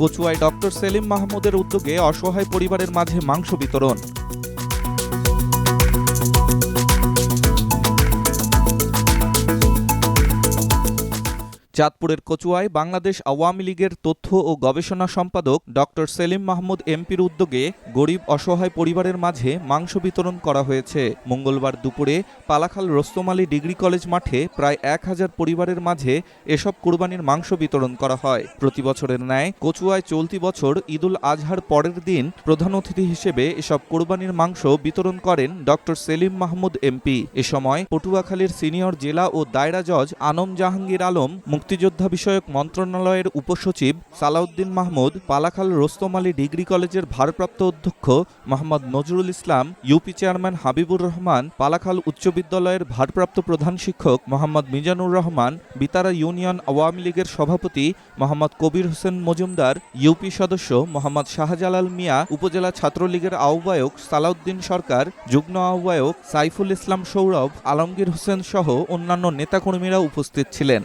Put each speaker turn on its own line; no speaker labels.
কচুয়ায় doctor Selim মাহমুদের উদ্যোগে অসহায় পরিবারের মাঝে মাংস বিতরণ। চাঁদপুরের কচুয়ায় বাংলাদেশ আওয়ামী লীগের তথ্য ও গবেষণা সম্পাদক ডক্টর সেলিম মাহমুদ এমপির উদ্যোগে গরিব অসহায় পরিবারের মাঝে মাংস বিতরণ করা হয়েছে। মঙ্গলবার দুপুরে পালাখাল রোস্তম ডিগ্রি কলেজ মাঠে প্রায় এক হাজার পরিবারের মাঝে এসব কোরবানির মাংস বিতরণ করা হয়। প্রতি বছরের ন্যায় কচুয়ায় চলতি বছর ঈদুল আজহার পরের দিন প্রধান অতিথি হিসেবে এসব কোরবানির মাংস বিতরণ করেন ডক্টর সেলিম মাহমুদ এমপি। এ সময় পটুয়াখালীর সিনিয়র জেলা ও দায়রা জজ আনম জাহাঙ্গীর আলম মুক্তিযোদ্ধা বিষয়ক মন্ত্রণালয়ের উপসচিব সালাউদ্দিন মাহমুদ, পালাখাল রোস্তম আলী ডিগ্রি কলেজের ভারপ্রাপ্ত অধ্যক্ষ মোহাম্মদ নজরুল ইসলাম, ইউপি চেয়ারম্যান হাবিবুর রহমান, পালাখাল উচ্চ বিদ্যালয়ের ভারপ্রাপ্ত প্রধান শিক্ষক মোহাম্মদ মিজানুর রহমান, বিতারা ইউনিয়ন আওয়ামী লীগের সভাপতি মোহাম্মদ কবির হোসেন মজুমদার, ইউপি সদস্য মোহাম্মদ শাহজালাল মিয়া, উপজেলা ছাত্রলীগের আহ্বায়ক সালাউদ্দিন সরকার, যুগ্ম আহ্বায়ক সাইফুল ইসলাম সৌরভ, আলমগীর হোসেন সহ অন্যান্য নেতাকর্মীরা উপস্থিত ছিলেন।